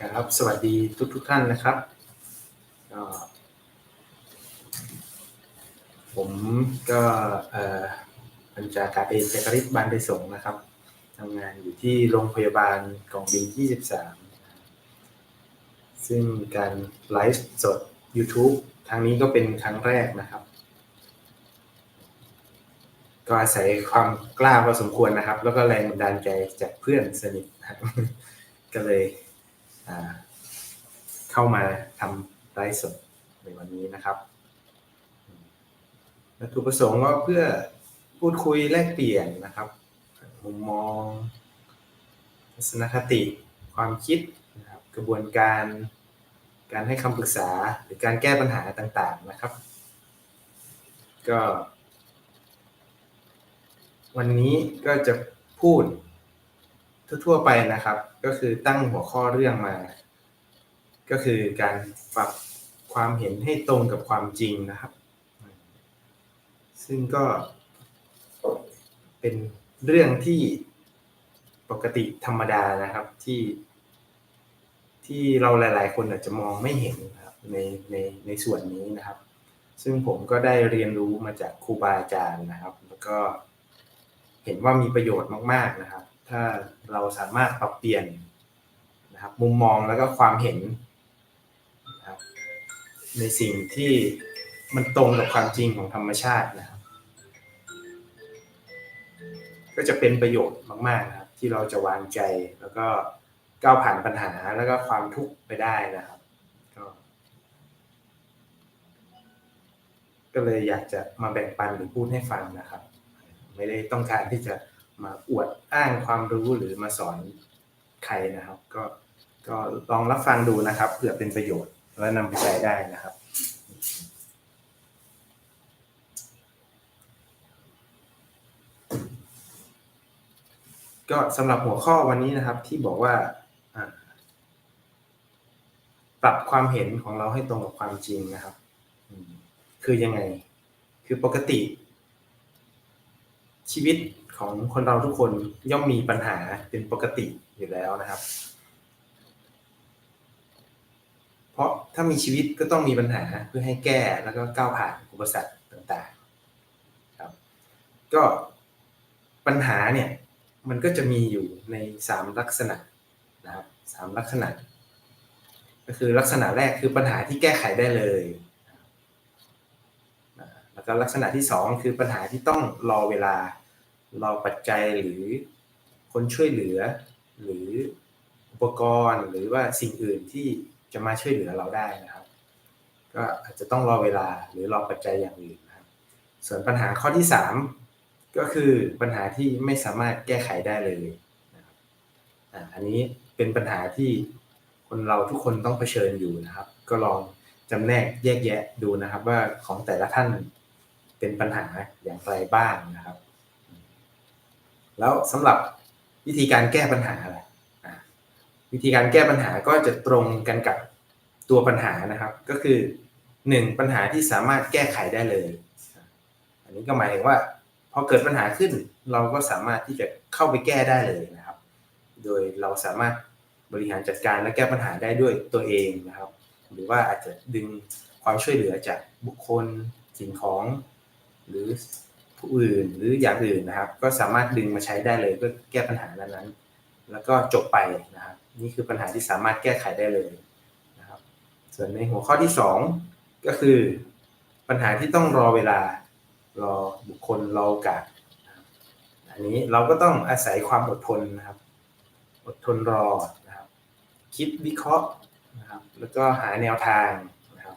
ครับ สวัสดีทุกทุกท่านนะครับผมก็เอ่อพันจากาเอนจักริศบานไปสงฆ์นะครับทำงานอยู่ที่โรงพยาบาลกองบิน 23 ซึ่งการไลฟ์สด YouTube ครั้งนี้ก็เป็นครั้งแรกนะครับ ก็อาศัยความกล้าพอสมควรนะครับ แล้วก็แรงบันดาลใจจากเพื่อนสนิทนะก็เลย เข้ามาทำไลฟ์สดในวันนี้นะครับวัตถุประสงค์ก็เพื่อพูดคุยแลกเปลี่ยนนะครับ มุมมองทัศนคติความคิดนะครับกระบวนการการให้คำปรึกษาหรือการแก้ปัญหาต่างๆนะครับ ก็ วันนี้ก็จะพูดทั่วๆไปนะครับ ก็คือตั้งหัวข้อเรื่องมา ก็คือการปรับความเห็นให้ตรงกับความจริงนะครับ ซึ่งก็เป็นเรื่องที่ปกติธรรมดานะครับที่ ที่เราหลาย ๆ คนอาจจะมองไม่เห็นนะครับในในในส่วนนี้นะครับ ซึ่งผมก็ได้เรียนรู้มาจากครูบาอาจารย์นะครับ แล้วก็เห็นว่ามีประโยชน์มาก ๆนะครับ ถ้าเราสามารถปรับเปลี่ยนนะครับมุมมองแล้วก็ความเห็นนะครับในสิ่งที่มันตรงกับความจริงของธรรมชาตินะครับ ก็จะเป็นประโยชน์มากๆนะครับ ที่เราจะวางใจแล้วก็ก้าวผ่านปัญหาแล้วก็ความทุกข์ไปได้นะครับ ก็ก็เลยอยากจะมาแบ่งปันหรือพูดให้ฟังนะครับ ไม่ได้ต้องการที่จะ มาอวดอ้างความรู้หรือมาสอนใครนะครับ ก็ก็ลองรับฟังดูนะครับเผื่อเป็นประโยชน์และนำไปใช้ได้นะครับก็สำหรับหัวข้อวันนี้นะครับที่บอกว่าปรับความเห็นของเราให้ตรงกับความจริงนะครับคือยังไง คือปกติ ชีวิต ของคนเราทุกคนย่อมมีปัญหาเป็นปกติอยู่แล้วนะครับ เพราะถ้ามีชีวิตก็ต้องมีปัญหาเพื่อให้แก้แล้วก็ก้าวผ่านอุปสรรคต่างๆครับ ก็ปัญหาเนี่ยมันก็จะมีอยู่ในสามลักษณะนะครับสามลักษณะ ก็คือลักษณะแรกคือปัญหาที่แก้ไขได้เลยแล้วก็ลักษณะที่สองคือปัญหาที่ต้องรอเวลา รอปัจจัยหรือคนช่วยเหลือ หรืออุปกรณ์หรือว่าสิ่งอื่นที่จะมาช่วยเหลือเราได้นะครับ ก็อาจจะต้องรอเวลาหรือรอปัจจัยอย่างอื่นนะครับ ส่วนปัญหาข้อที่สามก็คือปัญหาที่ไม่สามารถแก้ไขได้เลยนะครับอันนี้เป็นปัญหาที่คนเราทุกคนต้องเผชิญอยู่นะครับ ก็ลองจำแนกแยกแยะดูนะครับว่าของแต่ละท่านเป็นปัญหาอย่างไรบ้างนะครับ แล้วสำหรับวิธีการแก้ปัญหาล่ะอ่าวิธีการแก้ปัญหาก็จะตรงกันกับตัวปัญหานะครับ ก็คือหนึ่งปัญหาที่สามารถแก้ไขได้เลย อันนี้ก็หมายถึงว่าพอเกิดปัญหาขึ้นเราก็สามารถที่จะเข้าไปแก้ได้เลยนะครับ โดยเราสามารถบริหารจัดการและแก้ปัญหาได้ด้วยตัวเองนะครับ หรือว่าอาจจะดึงความช่วยเหลือจากบุคคลสิ่งของ หรือ ผู้อื่นหรืออย่างอื่นนะครับ ก็สามารถดึงมาใช้ได้เลยเพื่อแก้ปัญหานั้นๆ แล้วก็จบไปนะครับนี่คือปัญหาที่สามารถแก้ไขได้เลยนะครับ ส่วนในหัวข้อที่สองก็คือ ปัญหาที่ต้องรอเวลารอบุคคลรอโอกาสนะครับอันนี้เราก็ต้องอาศัยความอดทนนะครับ อดทนรอนะครับคิดวิเคราะห์นะครับแล้วก็หาแนวทางนะครับ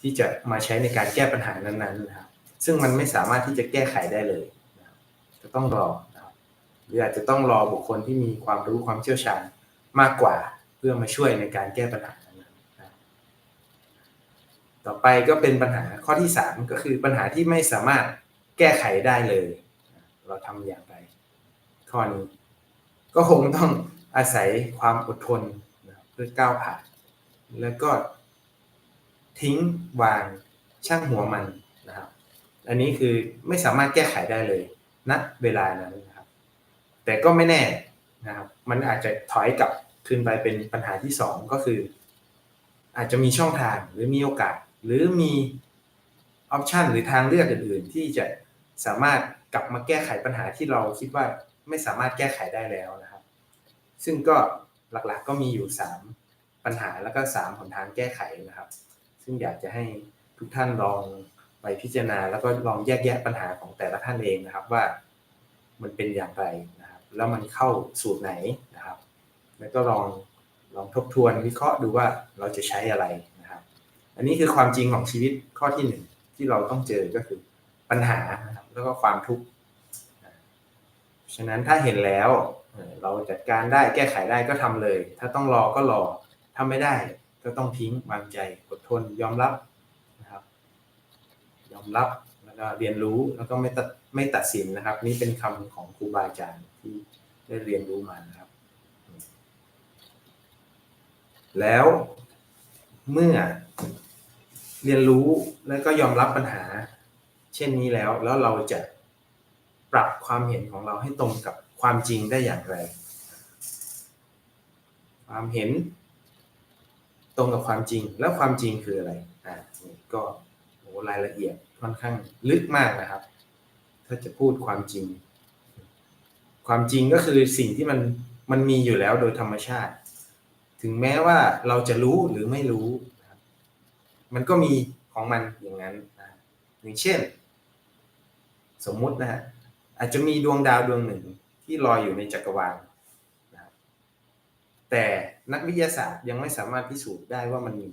ที่จะมาใช้ในการแก้ปัญหานั้นๆนะครับ ซึ่งมันไม่สามารถที่จะแก้ไขได้เลยจะต้องรอหรืออาจจะต้องรอบุคคลที่มีความรู้ความเชี่ยวชาญมากกว่าเพื่อมาช่วยในการแก้ปัญหาต่อไปก็เป็นปัญหาข้อที่สามก็คือปัญหาที่ไม่สามารถแก้ไขได้เลย เราทำอย่างไร ข้อนี้ก็คงต้องอาศัยความอดทนนะเพื่อก้าวผ่านแล้วก็ทิ้งวางช่างหัวมันนะครับ อันนี้คือไม่สามารถแก้ไขได้เลยณเวลานั้นนะครับ แต่ก็ไม่แน่นะครับ มันอาจจะถอยกลับขึ้นไปเป็นปัญหาที่สองก็คือ อาจจะมีช่องทางหรือมีโอกาส หรือมีออปชันหรือทางเลือกอื่นๆ ที่จะสามารถกลับมาแก้ไขปัญหาที่เราคิดว่าไม่สามารถแก้ไขได้แล้วนะครับ ซึ่งก็หลักๆก็มีอยู่ 3 ปัญหาแล้วก็3หนทางแก้ไขนะครับ ซึ่งอยากจะให้ทุกท่านลอง ไปพิจารณาแล้วก็ลองแยกแยะปัญหาของแต่ละท่านเองนะครับว่ามันเป็นอย่างไรนะครับ แล้วมันเข้าสูตรไหนนะครับ แล้วก็ลองลองทบทวนวิเคราะห์ดูว่าเราจะใช้อะไรนะครับ อันนี้คือความจริงของชีวิตข้อที่หนึ่งที่เราต้องเจอก็คือปัญหานะครับแล้วก็ความทุกข์ฉะนั้นถ้าเห็นแล้วเราจัดการได้แก้ไขได้ก็ทำเลย ถ้าต้องรอก็รอถ้าไม่ได้ก็ต้องทิ้งวางใจอดทนยอมรับ ยอมรับแล้วก็เรียนรู้แล้วก็ไม่ตัดไม่ตัดสินนะครับ นี่เป็นคำของครูบาอาจารย์ที่ได้เรียนรู้มานะครับ แล้วเมื่อเรียนรู้แล้วก็ยอมรับปัญหา เช่นนี้แล้วแล้วเราจะปรับความเห็นของเราให้ตรงกับความจริงได้อย่างไร ความเห็น ตรงกับความจริงแล้วความจริงคืออะไรอ่าก็โหรายละเอียด ค่อนข้างลึกมากนะครับ ถ้าจะพูดความจริง ความจริงก็คือสิ่งที่มันมันมีอยู่แล้วโดยธรรมชาติ ถึงแม้ว่าเราจะรู้หรือไม่รู้มันก็มีของมันอย่างนั้นนะอย่างเช่น สมมุตินะฮะอาจจะมีดวงดาวดวงหนึ่งที่ลอยอยู่ในจักรวาลนะแต่นักวิทยาศาสตร์ยังไม่สามารถพิสูจน์ได้ว่ามันมี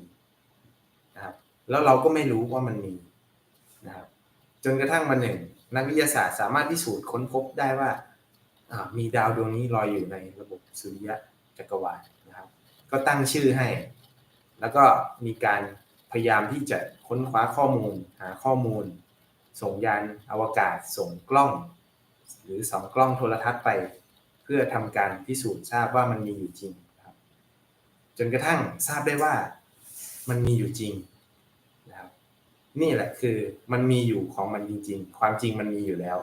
นะครับแล้วเราก็ไม่รู้ว่ามันมี นะครับจนกระทั่งวันหนึ่ง นักวิทยาศาสตร์สามารถพิสูจน์ค้นพบได้ว่ามีดาวดวงนี้ลอยอยู่ในระบบสุริยะจักรวาลนะครับ ก็ตั้งชื่อให้ แล้วก็มีการพยายามที่จะค้นคว้าข้อมูล หาข้อมูล ส่งยานอวกาศ ส่งกล้อง หรือสองกล้องโทรทัศน์ไป เพื่อทำการพิสูจน์ทราบว่ามันมีอยู่จริงครับ จนกระทั่งทราบได้ว่ามันมีอยู่จริง นี่แหละคือมันมีอยู่ของมันจริง ๆ ความจริงมันมีอยู่แล้ว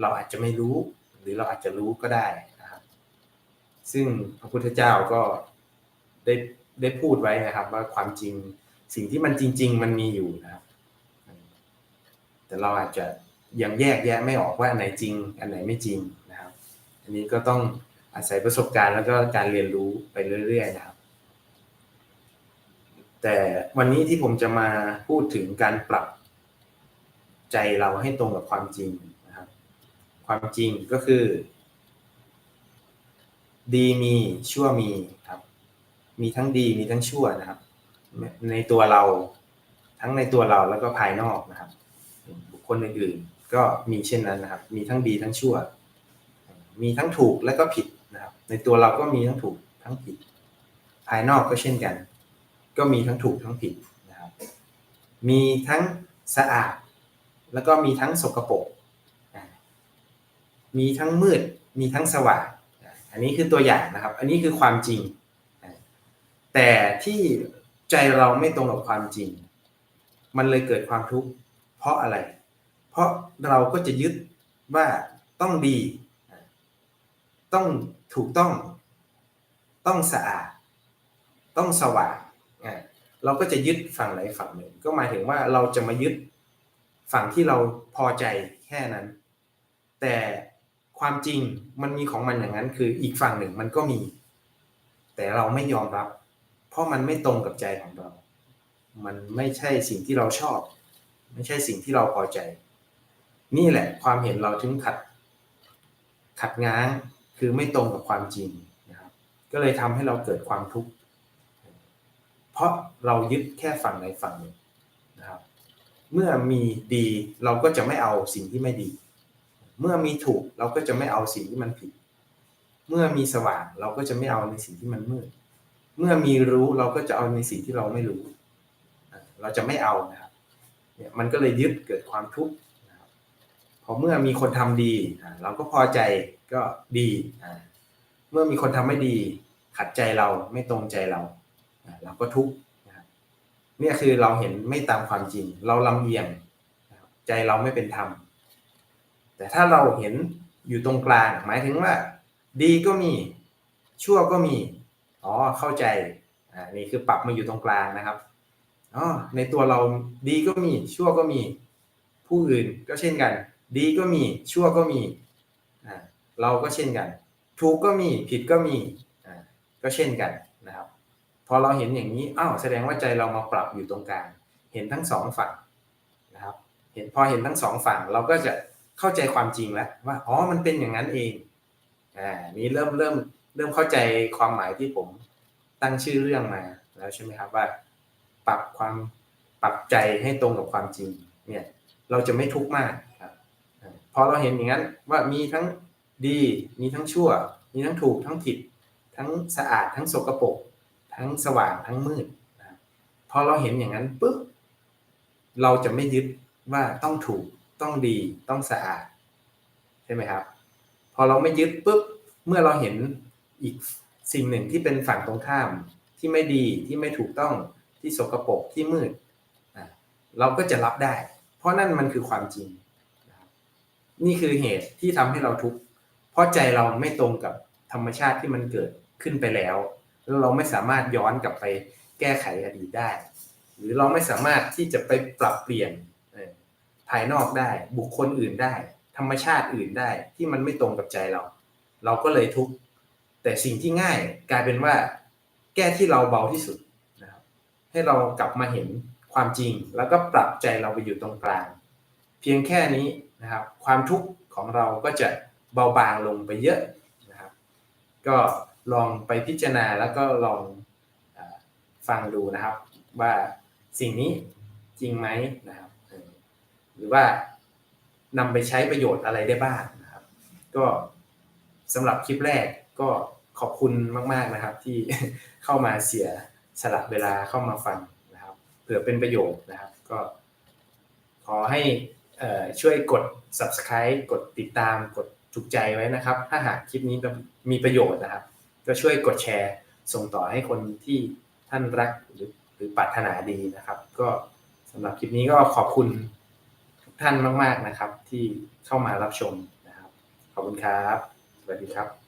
เราอาจจะไม่รู้หรือเราอาจจะรู้ก็ได้นะครับ ซึ่งพระพุทธเจ้าก็ได้ได้พูดไว้นะครับ ว่าความจริงสิ่งที่มันจริง ๆ มันมีอยู่นะครับ แต่เราอาจจะยังแยกแยะไม่ออกว่าอันไหนจริง อันไหนไม่จริงนะครับ อันนี้ก็ต้องอาศัยประสบการณ์แล้วก็การเรียนรู้ไปเรื่อยๆนะครับ แต่วันนี้ที่ผมจะมาพูดถึงการปรับใจเราให้ตรงกับความจริงนะครับ ความจริงก็คือ ดีมีชั่วมีครับ มีทั้งดีมีทั้งชั่วนะครับ ในตัวเราทั้งในตัวเราแล้วก็ภายนอกนะครับ บุคคลอื่นๆก็มีเช่นนั้นนะครับ มีทั้งดีทั้งชั่ว มีทั้งถูกและก็ผิดนะครับ ในตัวเราก็มีทั้งถูกทั้งผิด ภายนอกก็เช่นกัน ก็มีทั้งถูกทั้งผิดนะครับ มีทั้งสะอาด แล้วก็มีทั้งสกปรกมีทั้งมืด มีทั้งสว่าง อันนี้คือตัวอย่างนะครับ อันนี้คือความจริง แต่ที่ใจเราไม่ตรงกับความจริง มันเลยเกิดความทุกข์ เพราะอะไร เพราะเราก็จะยึดว่าต้องดี ต้องถูกต้อง ต้องสะอาด ต้องสว่าง เราก็จะยึดฝั่งไหนฝั่งหนึ่งก็หมายถึงว่าเราจะมายึดฝั่งที่เราพอใจแค่นั้น แต่ความจริงมันมีของมันอย่างนั้น คืออีกฝั่งหนึ่งมันก็มี แต่เราไม่ยอมรับ เพราะมันไม่ตรงกับใจของเรา มันไม่ใช่สิ่งที่เราชอบ ไม่ใช่สิ่งที่เราพอใจ นี่แหละ ความเห็นเราถึงขัด ขัดง้างคือไม่ตรงกับความจริงนะครับ ก็เลยทำให้เราเกิดความทุกข์ เพราะเรายึดแค่ฝั่งใดฝั่งหนึ่งนะครับ เมื่อมีดีเราก็จะไม่เอาสิ่งที่ไม่ดี เมื่อมีถูกเราก็จะไม่เอาสิ่งที่มันผิด เมื่อมีสว่างเราก็จะไม่เอาในสิ่งที่มันมืด เมื่อมีรู้เราก็จะเอาในสิ่งที่เราไม่รู้ เราจะไม่เอานะครับเนี่ยมันก็เลยยึดเกิดความทุกข์นะครับพอเมื่อมีคนทำดีเราก็พอใจก็ดี เมื่อมีคนทำไม่ดี ขัดใจเราไม่ตรงใจเรา เราก็ทุกข์นะเนี่ยคือเราเห็นไม่ตามความจริง เราลำเอียงใจเราไม่เป็นธรรม แต่ถ้าเราเห็นอยู่ตรงกลาง หมายถึงว่า ดีก็มี ชั่วก็มี อ๋อ เข้าใจ อ่า นี่คือปรับมาอยู่ตรงกลางนะครับ อ๋อ ในตัวเราดีก็มี ชั่วก็มี ผู้อื่นก็เช่นกัน ดีก็มี ชั่วก็มี อ่า เราก็เช่นกัน ถูกก็มี ผิดก็มี อ่า ก็เช่นกันนะครับ พอเราเห็นอย่างนี้อ้าวแสดงว่าใจเรามาปรับอยู่ตรงกลางเห็นทั้งสองฝั่งนะครับ เห็นพอเห็นทั้งสองฝั่งเราก็จะเข้าใจความจริงแล้วว่าอ๋อมันเป็นอย่างนั้นเองอ่านี้เริ่มเริ่มเริ่มเข้าใจความหมายที่ผมตั้งชื่อเรื่องมาแล้วใช่ไหมครับว่า ปรับความปรับใจให้ตรงกับความจริงเนี่ยเราจะไม่ทุกข์มากครับอ่าพอเราเห็นอย่างนั้นว่ามีทั้งดี มีทั้งชั่ว มีทั้งถูกทั้งผิด ทั้งสะอาดทั้งสกปรก ทั้งสว่างทั้งมืดนะพอเราเห็นอย่างนั้นปุ๊บเราจะไม่ยึดว่าต้องถูกต้องดีต้องสะอาดใช่ไหมครับ พอเราไม่ยึดปุ๊บเมื่อเราเห็นอีกสิ่งหนึ่งที่เป็นฝั่งตรงข้ามที่ไม่ดีที่ไม่ถูกต้องที่สกปรกที่มืดเราก็จะรับได้ เพราะนั่นมันคือความจริง นี่คือเหตุที่ทำให้เราทุกข์เพราะใจเราไม่ตรงกับธรรมชาติที่มันเกิดขึ้นไปแล้ว แล้วเราไม่สามารถย้อนกลับไปแก้ไขอดีตได้ หรือเราไม่สามารถที่จะไปปรับเปลี่ยนภายนอกได้ บุคคลอื่นได้ ธรรมชาติอื่นได้ที่มันไม่ตรงกับใจเรา เราก็เลยทุกข์แต่สิ่งที่ง่ายกลายเป็นว่า แก้ที่เราเบาที่สุดนะครับให้เรากลับมาเห็นความจริง แล้วก็ปรับใจเราไปอยู่ตรงกลาง เพียงแค่นี้นะครับ ความทุกข์ของเราก็จะเบาบางลงไปเยอะนะครับ ก็ ลองไปพิจารณาแล้วก็ลองอฟังดูนะครับ ว่าสิ่งนี้จริงไหมนะครับหรือว่านำไปใช้ประโยชน์อะไรได้บ้างนะครับ ก็สำหรับคลิปแรกก็ขอบคุณมาก ๆนะครับ ที่เข้ามาเสียสละเวลาเข้ามาฟังนะครับเผื่อเป็นประโยชน์นะครับ ก็ ขอให้ช่วยกด subscribe กดติดตามกดถูกใจไว้นะครับ ถ้าหากคลิปนี้มีประโยชน์นะครับ ก็ช่วยกดแชร์ส่งต่อให้คนที่ท่านรักหรือหรือปรารถนาดีนะครับ ก็สำหรับคลิปนี้ก็ขอบคุณทุกท่านมาก ๆนะครับ ที่เข้ามารับชมนะครับ ขอบคุณครับ สวัสดีครับ